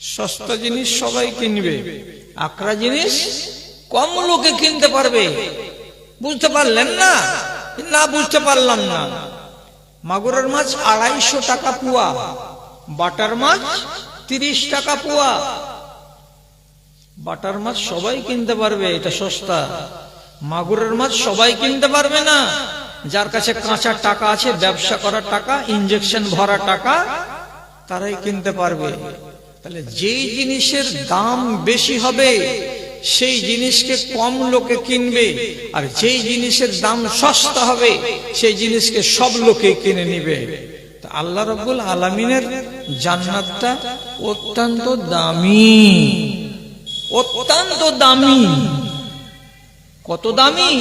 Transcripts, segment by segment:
সস্তা জিনিস সবাই কিনবে। আকরা জিনিস কম লোকে কিনতে পারবে। বুঝতে পারলেন না? না, বুঝতে পারলাম না। মাগুরের মাছ আড়াইশো টাকা পুয়া। বাটার মাছ তিরিশ টাকা পুয়া। বাটার মাছ সবাই কিনতে পারবে, এটা সস্তা। মাগুরের মাছ সবাই কিনতে পারবে না। যার কাছে কাঁচা টাকা আছে, ব্যবসা করার টাকা ইঞ্জেকশন ভরা টাকা, তারাই কিনতে পারবে। তাহলে যেই জিনিসের দাম বেশি হবে, সেই জিনিসকে কম লোকে কিনবে। আর যেই জিনিসের দাম সস্তা হবে, সেই জিনিসকে সব লোকে কিনে নিবে। আল্লাহ রব্বুল আলমিনের জান্নাতটা অত্যন্ত দামি। অত্যন্ত দামি। কত দামি?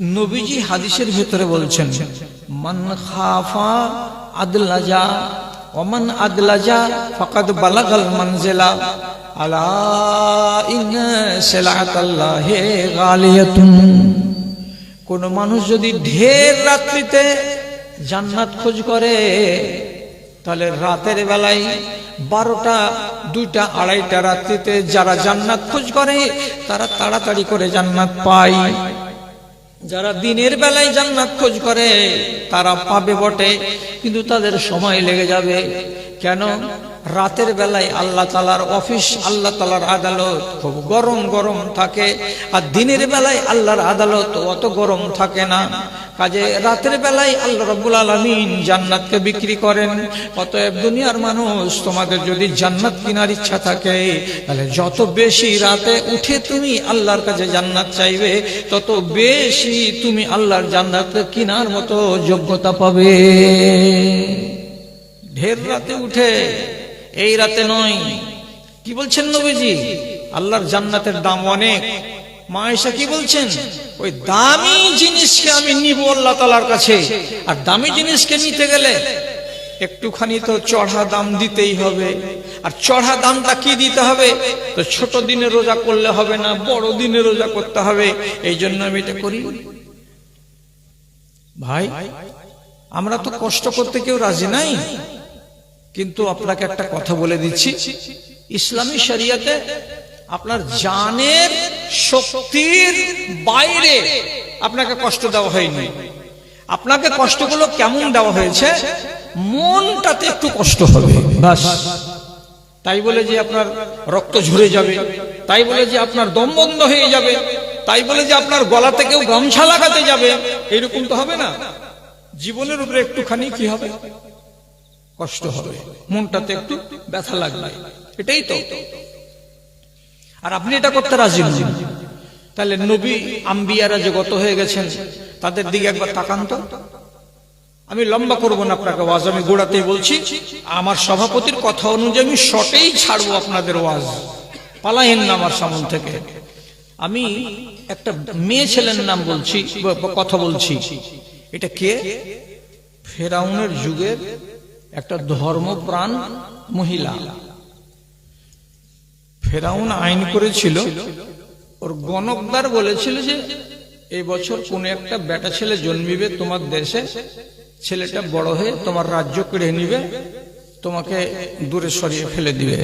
নবীজি হাদিসের ভেতরে বলছেন, মান খাফা আদলাজা ওমান আদলাজা ফাকাদ বালাগাল মানজিলা। আলা ইন্না সিলাতাল্লাহি গালিয়াতুন। কোন মানুষ যদি ঢের রাত্রিতে জান্নাত খোঁজ করে, তাহলে রাতের বেলায় বারোটা, দুইটা, আড়াইটা রাত্রিতে যারা জান্নাত খোঁজ করে, তারা তাড়াতাড়ি করে জান্নাত পায়। যারা দিনের বেলায় জান্নাত খোঁজ করে, তারা পাবে বটে, কিন্তু তাদের সময় লেগে যাবে। কেন? রাতের বেলায় আল্লাহ তালার অফিস, আল্লাহ তালার আদালত খুব গরম গরম থাকে। আর দিনের বেলায় আল্লাহর আদালত অত গরম থাকে না। কাজে রাতের বেলায় আল্লাহ রব্বুল আলমিন জান্নাতকে বিক্রি করেন। অতএব দুনিয়ার মানুষ, তোমাদের যদি জান্নাত কেনার ইচ্ছা থাকে, তাহলে যত বেশি রাতে উঠে তুমি আল্লাহর কাছে জান্নাত চাইবে, তত বেশি তুমি আল্লাহর জান্নাত কেনার মতো যোগ্যতা পাবে। ঢের রাতে উঠে এই রাতে নয়। কি বলছেন নবীজি? আল্লাহর জান্নাতের দাম অনেক। মায়েশা কি বলছেন? ওই দামি জিনিসকে আমি নিব আল্লাহ তালার কাছে। আর দামি জিনিসকে নিতে গেলে একটুখানি তো চড়া দাম দিতেই হবে। আর চড়া দামটা কি দিতে হবে? তো ছোট দিনে রোজা করলে হবে না, বড় দিনে রোজা করতে হবে। এই জন্য আমি এটা করি। ভাই, আমরা তো কষ্ট করতে কেউ রাজি নাই। কিন্তু আপনাকে একটা কথা বলে দিচ্ছি। ইসলামী শরিয়াতে আপনার জানের শক্তির বাইরে আপনাকে কষ্ট দেওয়া হয়নি। আপনাকে কষ্টগুলো কেমন দেওয়া হয়েছে? মনটাতে একটু কষ্ট হবে। তাই বলে যে আপনার রক্ত ঝরে যাবে, তাই বলে যে আপনার দম বন্ধ হয়ে যাবে, তাই বলে যে আপনার গলাতে কেউ গামছা লাগাতে যাবে, এরকম তো হবে না। জীবনের উপরে একটুখানি কি হবে? কষ্ট হবে। মনটাতে একটু ব্যথা লাগবে। এটাই তো। আর আপনি এটা করতে রাজি নন তাহলে নবী, আম্বিয়ারা যে গত হয়ে গেছেন, তাদের দিকে একবার তাকান তো। আমি লম্বা করব না আপনাকে ওয়াজ, আমি গোড়াতেই বলছি, আমার সভাপতির কথা অনুযায়ী আমি শটেই ছাড়বো আপনাদের ওয়াজ। পালাইন না আমার সামন থেকে। আমি একটা মেয়ে ছেলের নাম বলছি কথা বলছি। এটা কে? ফেরাউনের যুগের একটা ধর্মপ্রাণ মহিলা। ফেরাউন আইন করেছিল, ওর গণকদার বলেছিল যে, এই বছর কোন একটা বেটা ছেলে জন্মিবে তোমার দেশে, ছেলেটা বড় হয়ে তোমার রাজ্য কেড়ে নিবে, তোমাকে দূরে সরিয়ে ফেলে দিবে।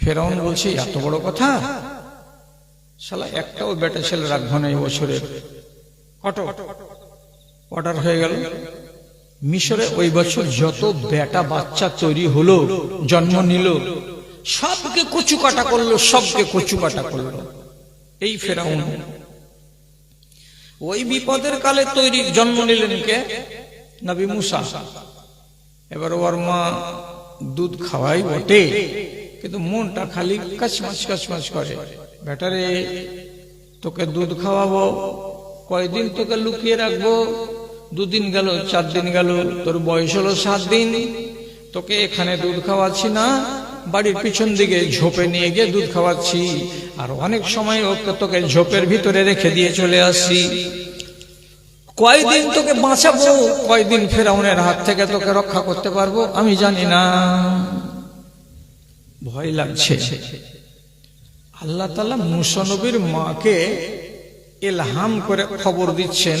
ফেরাউন বলছে, এত বড় কথা? শালা একটাও বেটা ছেলে রাখব না এই বছরের। অটো অর্ডার হয়ে গেল। মিশরে ওই বছর যত বেটা বাচ্চা তৈরি হলো, জন্ম নিল, সবকে কচু কাটা করল, সবকে কচু কাটা করল। এই ফেরাউন। ওই বিপদের কালে তৈরি, জন্ম নিলেন কে? নবী মুসা। এবার ওর মা দুধ খাওয়াই বটে, কিন্তু মনটা খালি কাচমাচ কাচমাচ করে। বেটারে, তোকে দুধ খাওয়াবো, কয়দিন তোকে লুকিয়ে রাখব? দুদিন গেল, চার দিন গেল, তোর বয়স হলো সাত দিন। তোকে এখানে দুধ খাওয়াচ্ছি না, বাড়ির পিছন দিকে ঝোপে নিয়ে গিয়ে দুধ খাওয়াচ্ছি। আর অনেক সময় ওকে তোকে ঝোপের ভিতরে রেখে দিয়ে চলে আসছি। কয়দিন তোকে বাঁচাবো? কয়দিন ফেরাউনের হাত থেকে তোকে রক্ষা করতে পারব? আমি জানি না। ভয় লাগছে। আল্লাহ তালা মুসানবীর মাকে এলহাম করে খবর দিচ্ছেন।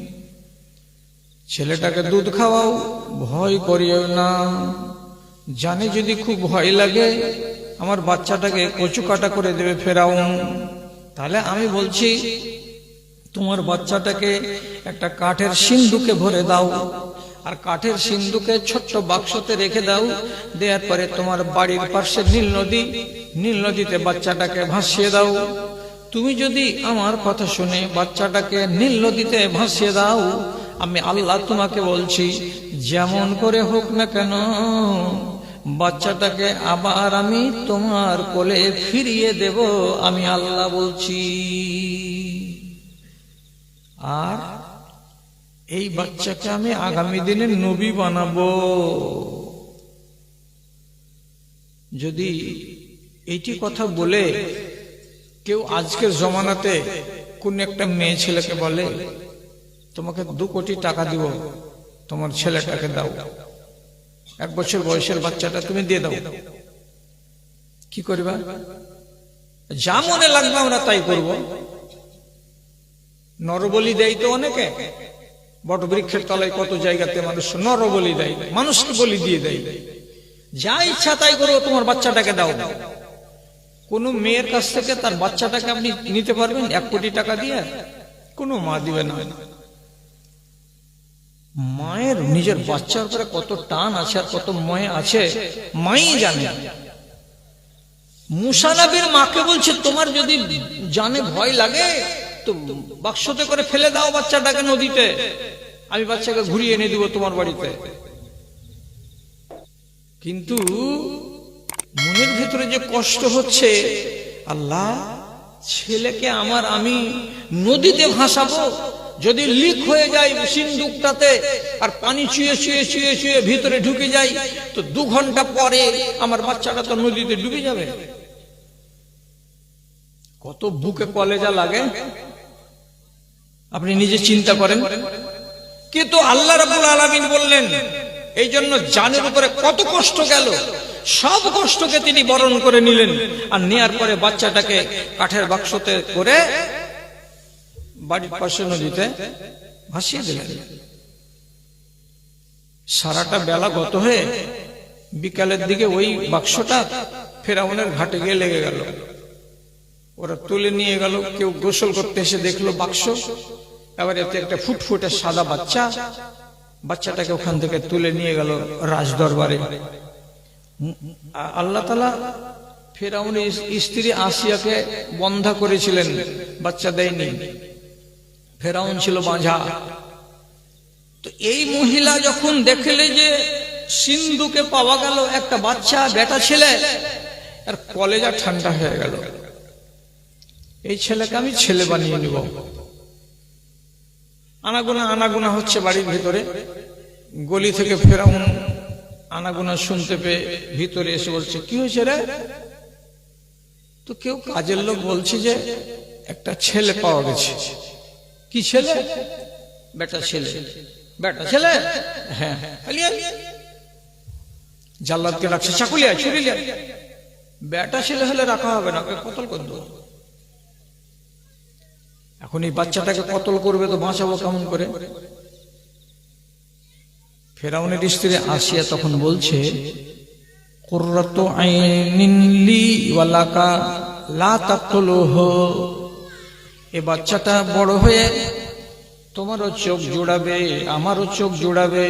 ছেলেটাকে দুধ খাওয়াও, ভয় করিও না। জানে যদি খুব ভয় লাগে, আমার বাচ্চাটাকে কচু কাটা করে দেবে ফেরাউন। তাহলে আমি বলছি, তোমার বাচ্চাটাকে একটা কাঠের সিন্ধুকে ভরে দাও। আর কাঠের সিন্ধুকে ছোট্ট বাক্সতে রেখে দাও দেওয়ার পরে তোমার বাড়ির পাশে নীল নদী, নীল নদীতে বাচ্চাটাকে ভাসিয়ে দাও। তুমি যদি আমার কথা শুনে বাচ্চাটাকে নীল নদীতে ভাসিয়ে দাও আমি আল্লাহ তোমাকে বলছি, যেমন করে হোক না কেন, বাচ্চাটাকে আবার আমি তোমার কোলে ফিরিয়ে দেব, আমি আল্লাহ বলছি। আর এই বাচ্চাকে আমি আগামী দিনে নবী বানাবো। যদি এইটি কথা বলে কেউ আজকের জমানাতে কোন একটা মেয়ে ছেলেকে বলে তোমাকে দু কোটি টাকা দিব। তোমার ছেলেটাকে দাও। এক বছর বয়সের বাচ্চাটা তুমি দিয়ে দাও। কি করবা? যা মনে লাগবে আমরা তাই করব। নরবলি দেয় তো অনেকে। বট বৃক্ষের তলায় কত জায়গাতে মানুষ নরবলি দেয় মানুষকে বলি দিয়ে দেয়। যা ইচ্ছা তাই করো, তোমার বাচ্চাটাকে দাও। কোন মেয়ের কাছ থেকে তার বাচ্চাটাকে আপনি নিতে পারবেন এক কোটি টাকা দিয়ে। কোনো মা দিবে না। মায়ের নিজের বাচ্চার উপরে কত টান আছে আর কত ময় আছে, মাই জানে। মুসানবীর মাকে বলছে, তোমার যদি জানে ভয় লাগে, তো বাক্সতে করে ফেলে দাও বাচ্চাটাকে নদীতে। আমি বাচ্চাকে ঘুরিয়ে এনে দিব তোমার বাড়িতে। কিন্তু মনের ভেতরে যে কষ্ট হচ্ছে, আল্লাহ, ছেলেকে আমার আমি নদীতে ভাসাবো যদি লিক হয়ে যায় সিন্দুকটাতে আর পানি চুয়ে চুয়ে চুয়ে চুয়ে ভিতরে ঢুকে যায় তো দু ঘণ্টা পরে আমার বাচ্চাটা তো নদীতে ডুবে যাবে। কত বুকে কলেজা লাগে আপনি নিজে চিন্তা করেন। কিন্তু আল্লাহ রাবুল আলমিন বললেন এই জন্য জানের উপরে কত কষ্ট গেল, সব কষ্টকে তিনি বরণ করে নিলেন। আর নেয়ার পরে বাচ্চাটাকে কাঠের বাক্সতে করে বাড়ির পাশে নদীতে ভাসিয়ে দিলেন। সারাটা বেলা গত হয়ে বিকালের দিকে ওই বাক্সটা ফেরাউনের ঘাটে গিয়ে লেগে গেল। ওরা তুলে নিয়ে গেল, কেউ গোসল করতে এসে দেখল বাক্স। এবার এতে একটা ফুটফুটে সাদা বাচ্চা, বাচ্চাটাকে ওখান থেকে তুলে নিয়ে গেল রাজ দরবারে আল্লাহ তালা ফেরাউনের স্ত্রী আসিয়াকে বন্ধা করেছিলেন, বাচ্চা দেয়নি। ফেরাউন ছিল বাঁঝা। তো এই মহিলা যখন দেখলে যে সিন্ধুকে পাওয়া গেল একটা বাচ্চা, বেটা ছেলে আর কলেজা ঠান্ডা হয়ে গেল। এই ছেলেকে আমি ছেলে বানিয়ে নিব। আনাগুনা আনাগুনা হচ্ছে বাড়ির ভিতরে। গলি থেকে ফেরাউন আনাগুনা শুনতে পেয়ে ভিতরে এসে বলছে, কি হয়েছে রে? তো কেউ কাজের লোক বলছে যে একটা ছেলে পাওয়া গেছে। কি ছেলে? বেটা ছেলে। বেটা ছেলে? হ্যাঁ জাল্লাদকে রাখছে চাকুলিয়া ছুরিলিয়া বেটা ছেলে হলে রাখা হবে না ওকে কতল করে দেবো? এখন এই বাচ্চাটাকে কতল করবে তো বাঁচাবো কেমন করে? ফেরাউনের স্ত্রী আসিয়া তখন বলছে কুররাত আইনিন লি ওয়ালাকা লা তাকতুলুহ। এ বাচ্চাটা বড় হয়ে তোমারও চোখ জোড়াবে, আমারও চোখ জোড়াবে।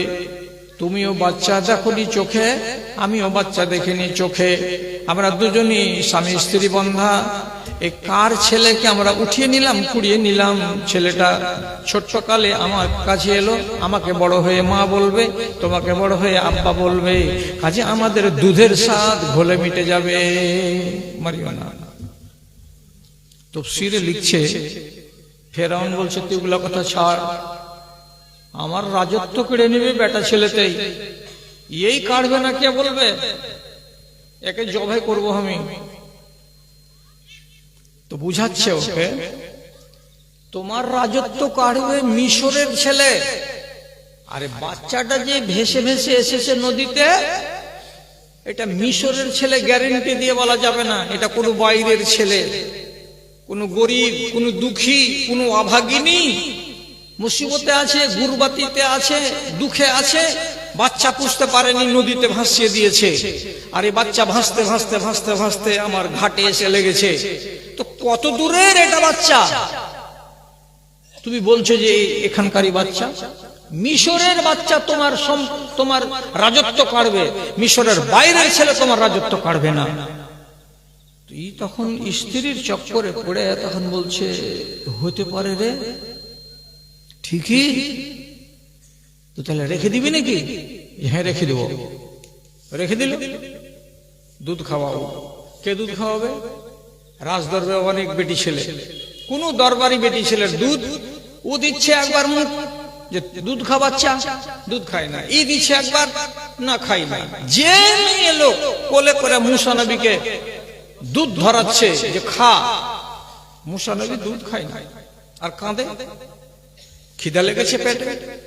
তুমিও বাচ্চা দেখনি চোখে, আমিও বাচ্চা দেখিনি চোখে। আমরা দুজনই স্বামী স্ত্রী বন্ধা। এ কার ছেলেকে আমরা উঠিয়ে নিলাম, কুড়িয়ে নিলাম? ছেলেটা ছোট্ট কালে আমার কাছে এলো, আমাকে বড় হয়ে মা বলবে, তোমাকে বড় হয়ে আব্বা বলবে, কাজে আমাদের দুধের স্বাদ ঘোলে মিটে যাবে। মারিও না তফসিরে লিখছে, ফেরাউন বলছে তুইগুলো কথা ছাড়। আমার রাজত্ব কেড়ে নেবে বেটা ছেলেতেই। এই কাটবে না কে বলবে? একে জবাই করব আমি। তো বুঝাচ্ছে ওকে, তোমার রাজত্ব কাটবে মিশরের ছেলে। আরে বাচ্চাটা যে ভেসে ভেসে এসেছে নদীতে, এটা মিশরের ছেলে গ্যারেন্টি দিয়ে বলা যাবে না। এটা কোনো বাইরের ছেলে। কোনো গরিব, কোনো দুঃখী, কোনো অভাগিনী মুসিবতে আছে, গুরবাতিতে আছে, দুঃখে আছে, বাচ্চা পুষতে পারেনি, নদীতে ভাসিয়ে দিয়েছে। আর এই বাচ্চা ভাসতে ভাসতে ভাসতে ভাসতে আমার ঘাটে এসে লেগেছে। তো কত দূরের এটা বাচ্চা? তুমি বলছো যে এখানকারই বাচ্চা? মিশরের বাচ্চা তোমার তোমার রাজত্ব কাড়বে। মিশরের বাইরের ছেলে তোমার রাজত্ব কাড়বে না। তখন স্ত্রীর চক্করে পড়ে তখন বলছে, হতে পারে রে। ঠিকই। তো তাহলে রেখে দিবি নাকি? হ্যাঁ রেখে দেবো। রেখে দিল? দুধ খাওয়াবো কে দুধ খাওয়াবে? রাজ রাজদরবে অনেক বেটি ছেলে। কোন দরবারি বেটি ছেলের দুধ? ও দিচ্ছে একবার মুখ যে দুধ খাওয়াচ্ছা, দুধ খায় না। ই দিচ্ছে একবার, না খাই না। যে লোক কোলে করে মুসা নবীকে দুধ ধরাচ্ছে যে খা। মুসা নবী দুধ খায় না। আর কাঁদে। খিদা লেগেছে পেটে।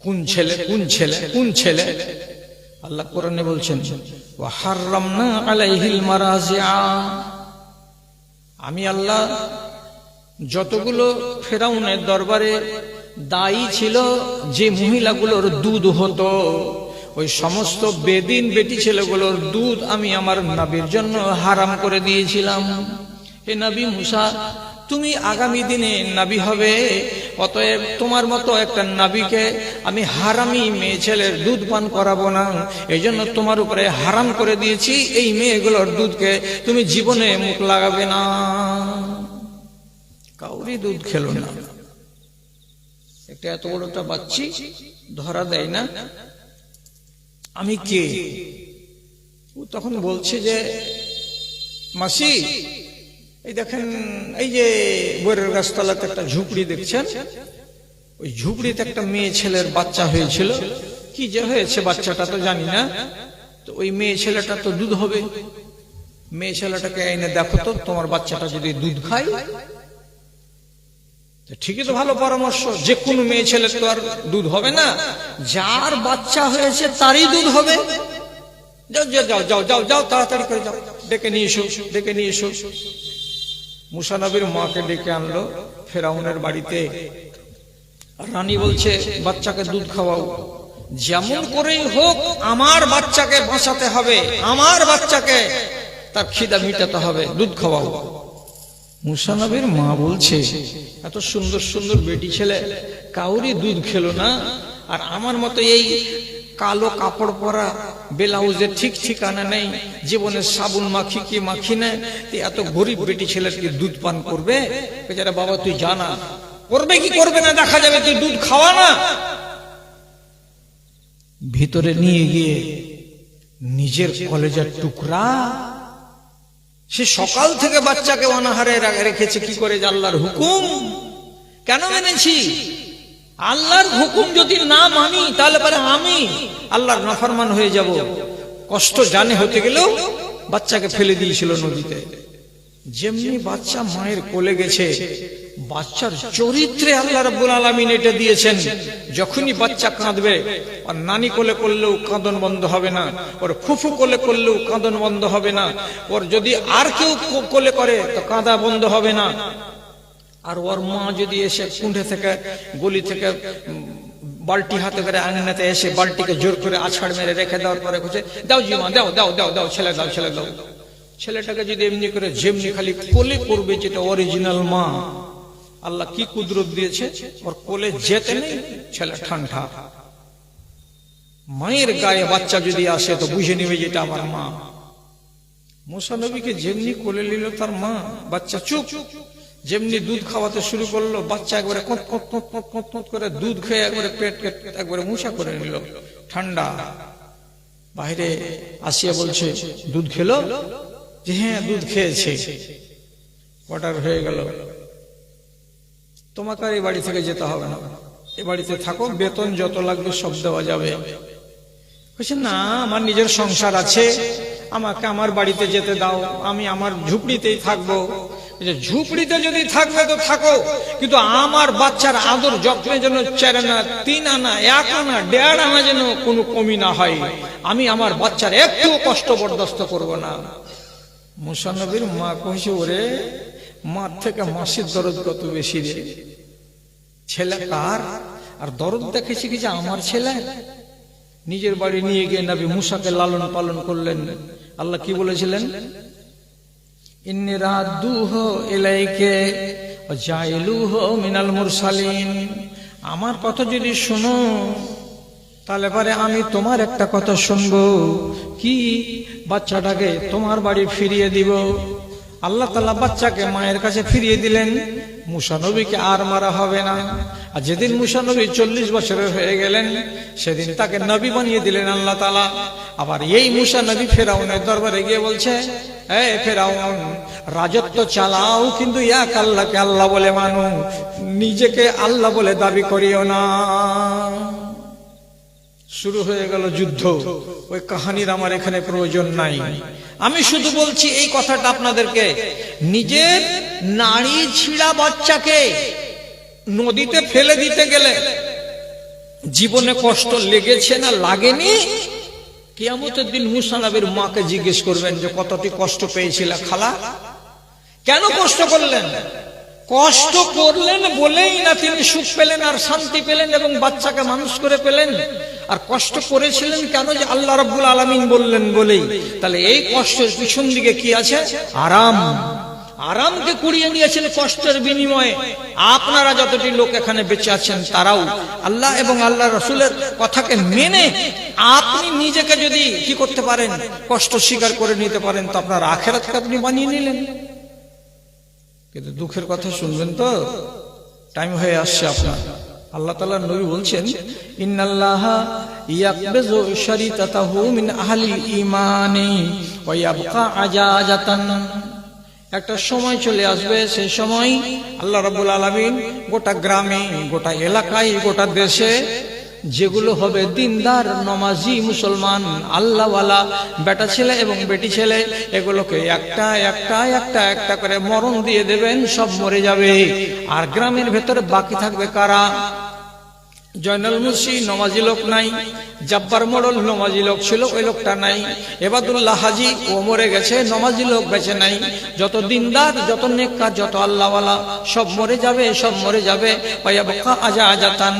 কোন ছেলে কোন ছেলে কোন ছেলে? আল্লাহ কোরআনে বলছেন আমি আল্লাহ, যতগুলো ফেরাউনের দরবারে দায়ী ছিল, যে মহিলাগুলোর দুধ হতো। ওই সমস্ত বেদিন বেটি ছেলেগুলোর দুধ আমি আমার নবীর জন্য হারাম করে দিয়েছিলাম। হে নবী মুসা, তুমি আগামী দিনে নাবি হবে, অতএব তোমার মতো একটা নাবিকে আমি হারামি মেয়ে ছেলের দুধ পান করাবো না। এই জন্য তোমার উপরে হারাম করে দিয়েছি, এই মেয়েগুলোর দুধকে তুমি জীবনে মুখ লাগাবে না। কাউরি দুধ খেলো না। একটা এত বড়টা বাচ্চি ধরা দেয় না। আমি কে? ও তখন বলছে যে, মাসি, এই দেখেন, এই যে বইয়ের গাছতলাতে একটা ঝুপড়ি দেখছেন? ওই ঝুপড়িতে একটা মেয়ে ছেলের বাচ্চা হয়েছিল। কি যে হয়েছে বাচ্চাটা তো জানি না। তো ওই মেয়ে ছেলেটা তো দুধ হবে। মেয়ে ছেলেটাকে এনে দেখো তো, তোমার বাচ্চাটা যদি দুধ খায় ঠিকই তো ভালো পরামর্শ। যে কোনো মেয়ে ছেলে তো আর দুধ হবে না। যার বাচ্চা হয়েছে তারই দুধ হবে। যাও যাও যাও যাও যাও, তাড়াতাড়ি করে যাও। ডেকে নিয়ে এসো, ডেকে নিয়ে এসো। মুসানবীর মাকে ডেকে আনলো ফেরাউনের বাড়িতে। রানী বলছে, বাচ্চাকে দুধ খাওয়াও। যেমন করেই হোক, আমার বাচ্চাকে বাঁচাতে হবে। আমার বাচ্চাকে। তার খিদা মিটাতে হবে। দুধ খাওয়াও। মুসানবীর মা বলছে, এত সুন্দর সুন্দর বেটি ছেলে কাউরি দুধ খেলো না। আর আমার মতো এই কালো কাপড় পরা ব্লাউজে ঠিক ঠিকানা নেই জীবনে সাবুন মাখি কি মাখি না এত গরিব বেটি ছেলের কি দুধ পান করবে? বেচারা বাবা, তুই জানা। করবে কি করবে না, দেখা যাবে তুই দুধ খাওয়া না। ভিতরে নিয়ে গিয়ে নিজের কলেজের টুকরা সে সকাল থেকে বাচ্চাকে অনাহারে রেখেছে, কি করে আল্লাহর হুকুম? কেন মেনেছি? আল্লাহর হুকুম যদি না মানি, তাহলে পরে আমি আল্লাহর নাফরমান হয়ে যাব। কষ্ট জানে হতে গেলেও বাচ্চাকে ফেলে দিয়েছিল নদীতে। যেমনি বাচ্চা মায়ের কোলে গেছে বাচ্চার চরিত্রে আল্লাহ রাব্বুল আলামিন এটা দিয়েছেন। যখনই বাচ্চা কাঁদবে আর নানি কোলে করলেও কাঁদন বন্ধ হবে না, ওর ফুফু কোলে করলেও কাঁদন বন্ধ হবে না, ওর যদি আর কেউ কোলে করে তো কাঁদা বন্ধ হবে না। আর ওর মা যদি এসে কুণ্ঠে থেকে, গলি থেকে বালতি হাতে করে আঙিনাতে এসে বালতিকে জোর করে আছাড় মেরে রেখে দেওয়ার পরে খুঁজে দাও জিমা দাও দাও দাও দাও, ছেলে দাও ছেলে দাও। ছেলেটাকে যদি এমনি করে যেমনি খালি কোলে করবে, যেটা অরিজিনাল মা আল্লাহ কি কুদরত দিয়েছে? ওর কোলে যেতে নেই, ছেলে ঠান্ডা। মায়ের গায়ে বাচ্চা যদি আসে, তো বুঝে নেবে যেটা আমার মা। মুসা নবীকে যেমনি কোলে নিল, তার মা, বাচ্চা চুপ। যেমনি দুধ খাওয়াতে শুরু করল, বাচ্চা একবারে করে দুধ খেয়ে একবারে পেট একবারে মুসা করে নিল। ঠান্ডা। বাইরে আসিয়া বলছে, দুধ খেলো? যে হ্যাঁ দুধ খেয়েছে। অর্ডার হয়ে গেল। তোমাকে আর এই বাড়ি থেকে যেতে হবে না। এ বাড়িতে থাকো, বেতন যত লাগবে সব দেওয়া যাবে। বলছে, না, আমার নিজের সংসার আছে। আমাকে আমার বাড়িতে যেতে দাও। আমি আমার ঝুপড়িতেই থাকব। ঝুপড়িতে যদি থাকবে তো থাকো। কিন্তু আমার বাচ্চার আদর যত্নে যেন চার আনা, তিন আনা, এক আনা, দেড় আনা যেন কোনো কমি না হয়। আমি আমার বাচ্চার একটু কষ্ট বরদাস্ত করব না। মুসানবীর মা কইছে ওরে, মার থেকে মাসির দরদ কত বেশি রে? ছেলে কার? আর দরদ দেখেছি কি যে আমার ছেলে? নিজের বাড়ি নিয়ে গিয়ে নবী মুসাকে লালন পালন করলেন। আল্লাহ কি বলেছিলেন? ইন্নি রাদ্দুহ ইলাইকে ওয়া জাইলুহ মিনাল মুরসালিন। আমার কথা যদি শুনো তাহলে পরে আমি তোমার একটা কথা শুনব। কি? বাচ্চাটাকে তোমার বাড়ি ফিরিয়ে দিব। আল্লাহ তালা বাচ্চাকে মায়ের কাছে ফিরিয়ে দিলেন। মুসানবীকে আর মারা হবে না। আর যেদিন মুসানবী চল্লিশ বছরের হয়ে গেলেন, সেদিন তাকে নবী বানিয়ে দিলেন আল্লাহ তালা আবার এই মুসানবী ফেরাউনের দরবারে গিয়ে বলছে, এ ফেরাউন, রাজত্ব চালাও, কিন্তু এক আল্লাহকে আল্লাহ বলে মানো। নিজেকে আল্লাহ বলে দাবি করিও না। শুরু হয়ে গেল যুদ্ধ। ওই কাহানির আমার এখানে প্রয়োজন নাই। আমি শুধু বলছি এই কথাটা আপনাদেরকে। নিজের নারী ছিঁড়া বাচ্চাকে নদীতে ফেলে দিতে গেলে জীবনে কষ্ট লেগেছে না লাগেনি? কিয়ামতের দিন মুসানবের মাকে জিজ্ঞেস করবেন যে, কতটি কষ্ট পেয়েছিল খালা? কেন কষ্ট করলেন? কষ্ট করলেন বলেই না তিনি সুখ পেলেন আর শান্তি পেলেন এবং বাচ্চাকে মানুষ করে পেলেন। আর কষ্ট করেছিলেন কেন যে আল্লাহ রাব্বুল আলামিন বললেন বলেই। তাহলে এই কষ্টের পিছন দিকে কি আছে? আরাম। আরামকে কুড়িয়ে নিয়েছেন কষ্টের বিনিময়ে। আপনারা যতটি লোক এখানে বেঁচে আছেন তারাও। আল্লাহ এবং আল্লাহ রসুলের কথাকে মেনে আপনি নিজেকে যদি কি করতে পারেন, কষ্ট স্বীকার করে নিতে পারেন, তো আপনার আখেরাতকে আপনি বানিয়ে নিলেন। কিন্তু দুঃখের কথা শুনবেন তো? টাইম হয়ে আসছে আপনার। আল্লাহ তালা নবী বলছেন একটা সময় চলে আসবে সেই সময় আল্লাহ রাব্বুল আলামিন গোটা গ্রামে, গোটা এলাকায়, গোটা দেশে যেগুলো হবে দিনদার, নমাজি, মুসলমান, আল্লাহওয়ালা, বেটা ছেলে এবং বেটি ছেলে, এগুলোকে একটা একটা একটা একটা করে মরণ দিয়ে দেবেন, সব মরে যাবে। আর গ্রামের ভেতরে বাকি থাকবে কারা? জয়নাল মুন্সি, নমাজি লোক নাই, জব্বার মোড়ল, নমাজি লোক ছিল, ওই লোকটা নাই। এবাদুল্লাহ হাজি, ও মরে গেছে, নমাজি লোক বেঁচে নাই। যত দিনদার, যত নেককার, যত আল্লাহওয়ালা, সব মরে যাবে, সব মরে যাবে। আজা আজাতান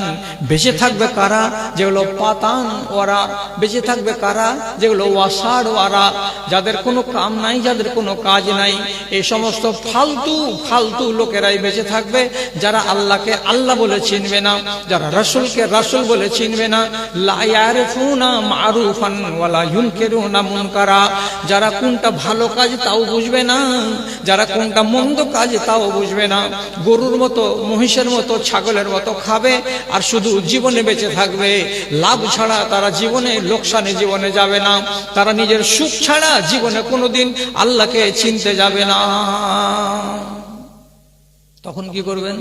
বেঁচে থাকবে কারা? যেগুলো পাতান ওরা বেঁচে থাকবে কারা? যেগুলো ওয়াসার ওয়ারা। যাদের কোনো কাম নাই, যাদের কোনো কাজ নাই, এই সমস্ত ফালতু ফালতু লোকেরাই বেঁচে থাকবে, যারা আল্লাহকে আল্লাহ বলে চিনবে না, যারা রসুলকে রসুল বলে চিনবে না লায়ারফুনা মারুফান ওয়ালা ইউনকিরুনা মুনকারা। যারা কোনটা ভালো কাজ তাও বুঝবে না, যারা কোনটা মন্দ কাজ তাও বুঝবে না। গরুর মতো, মহিষের মতো, ছাগলের মতো খাবে আর শুধু জীবনে বেঁচে থাকবে। লাভ ছাড়া তারা জীবনে লোকসানে জীবনে যাবে না। তারা নিজের সুখ ছাড়া জীবনে কোনোদিন আল্লাহকে চিনতে যাবে না। তখন কি করবেন?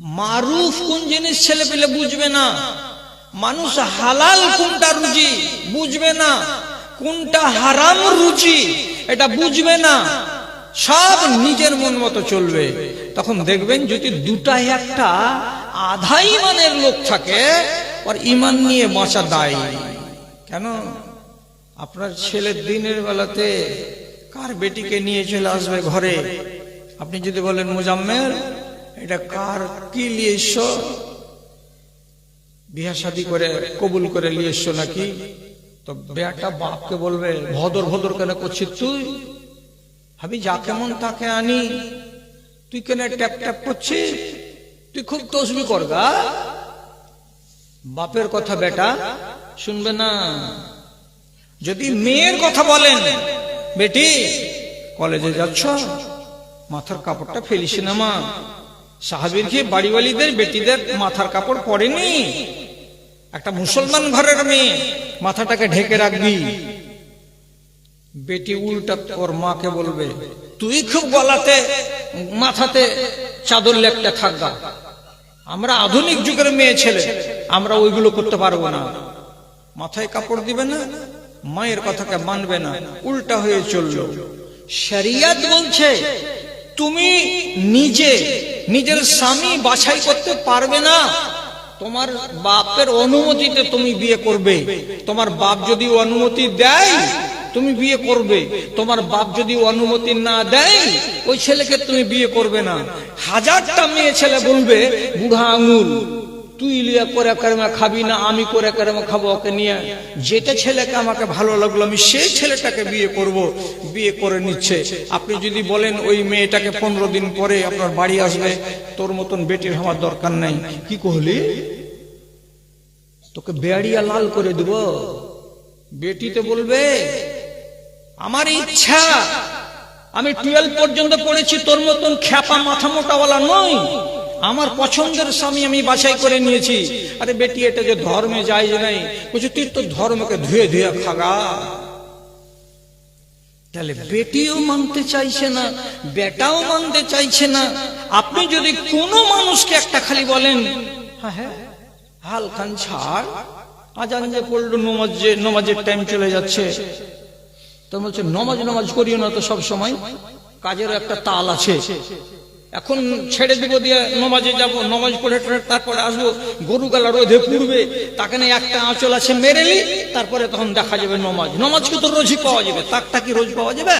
মারুফ কোন জিনিস ছেলে পেলে বুঝবে না। মানুষ হালাল কোনটা রুচি বুঝবে না। কোনটা হারাম রুচি এটা বুঝবে না। সব নিজের মন মতো চলবে। তখন দেখবেন যদি দুটা একটা আধা ইমানের লোক থাকে আর ইমান নিয়ে বাঁচা দায়। কেন? আপনার ছেলের দিনের বেলাতে কার বেটিকে নিয়ে চলে আসবে ঘরে? আপনি যদি বলেন মুজাম্মের এটা কার কি এসছো বিয়া শাদি করে কবুল করে এসছো নাকি? তো বেয়াটা বাপকে বলবে, ভদর ভদর কেন করছিস তুই? আমি যা কেমন তাকে আনি। তুই কেন ট্যাপ ট্যাপ করছিস? তুই খুব তসবি করগা বাপের কথা বেটা, শুনবে না। যদি মেয়ের কথা বলেন, বেটি, কলেজে যাচ্ছ, মাথার কাপড়টা ফেলিস না মা। সাহাবির কি বাড়িওয়ালিদের বেটিদের মাথার কাপড় পরেনি? একটা মুসলমান ঘরের মেয়ে, মাথাটাকে ঢেকে রাখবি। বেটি উল্টা ওর মাকে বলবে, তুই খুব গলাতে, মাথাতে চাদর লেপটা থাকবা আমরা আধুনিক যুগের মেয়ে ছেলে, আমরা ওইগুলো করতে পারব না। মাথায় কাপড় দিবে না, মায়ের কথাকে মানবে না, উল্টা হয়ে চলল। শরিয়াত বলছে তুমি নিজে নিজের স্বামী বাছাই করতে পারবে না, তোমার বাপের অনুমতিতে তুমি বিয়ে করবে। তোমার বাপ যদি অনুমতি দেয়, তুমি বিয়ে করবে। তোমার বাপ যদি অনুমতি না দেয়, ওই ছেলেকে তুমি বিয়ে করবে না। হাজারটা মেয়ে ছেলে বলবে, বুড়া আঙুল। তুই লিয়া করে কারমা খাবি না, আমি করে কারমা খাব ওকে নিয়ে। যেটা ছেলেকে আমাকে ভালো লাগল, আমি সেই ছেলেটাকে বিয়ে করব, বিয়ে করে নিচ্ছে। আপনি যদি বলেন ওই মেয়েটাকে পনেরো দিন পরে আপনার বাড়ি আসবে, তোর মতন বেটির হওয়ার দরকার নাই। কি কহলি? তোকে বেড়িয়া লাল করে দেব। বেটিতে বলবে, আমার ইচ্ছা, আমি টুয়েলভ পর্যন্ত পড়েছি, তোর মতন খ্যাপা মাথা মোটাওয়ালা নই। আমার পছন্দের স্বামী আমি বাছাই করে নিয়েছি। আরে বেটি, এটা যে ধর্মে যায় যে নাই, বলছে, তুই তো ধর্মকে ধুয়ে ধুয়ে খাগা। তাহলে বেটিও মানতে চাইছে না, বেটাও মানতে চাইছে না। আপনি যদি কোনো মানুষকে একটা খালি বলেন হ্যাঁ হ্যাঁ হালখান ছাড়। আজান যে পড়ল, নমাজ নমাজের টাইম চলে যাচ্ছে। তো বলছে, নমাজ নমাজ করিও না তো সব সময়। কাজের একটা তাল আছে। এখন ছেড়ে দিব দিয়ে নমাজে যাব, নমাজ পড়ে তারপরে আসব, গরু গালা রোধে পুড়বে, তাকে নিয়ে একটা আঁচল আছে মেরেলি, তারপরে তখন দেখা যাবে নমাজ। নমাজকে তো রোজই পাওয়া যাবে, তাকটা কি রোজ পাওয়া যাবে?